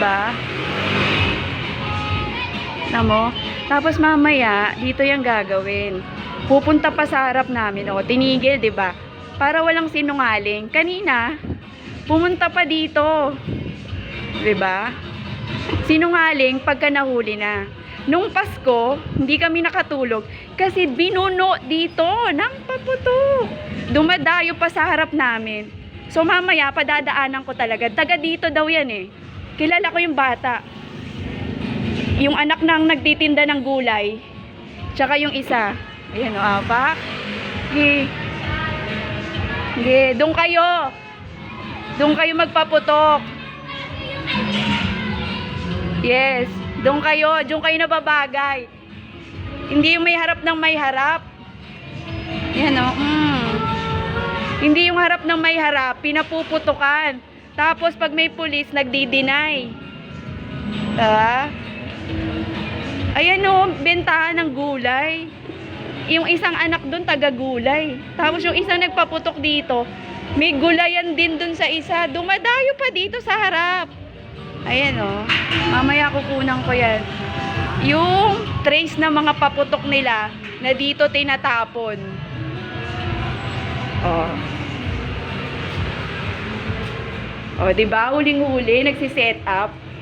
ba? Namo? Tapos mamaya, dito yung gagawin. Pupunta pa sa harap namin, o, tinigil, 'di ba? Para walang sinungaling. Kanina, pumunta pa dito. 'Di ba? Sinungaling pagka nahuli na. Nung Pasko, hindi kami nakatulog kasi binuno dito ng paputok. Dumadayo pa sa harap namin. So mamaya, padadaanan ko talaga. Taga dito daw yan eh. Kilala ko yung bata. Yung anak nang nagtitinda ng gulay. Tsaka yung isa. Ayan o, apak. Gi, doon kayo. Doon kayo magpaputok. Yes, doon kayo, doon kayo nababagay. Hindi yung may harap ng may harap. Yan o, mm. Hindi yung harap ng may harap, pinapuputukan. Tapos pag may pulis, nagdi-deny. Ah? Ayan o, bentahan ng gulay. Yung isang anak doon, taga-gulay. Tapos yung isang nagpaputok dito, may gulayan din doon sa isa. Dumadayo pa dito sa harap. Ayan o. Mamaya kukunan ko yan. Yung trace ng mga paputok nila na dito tinatapon. Oh. O, di ba? Huling-huli, nagsiset up.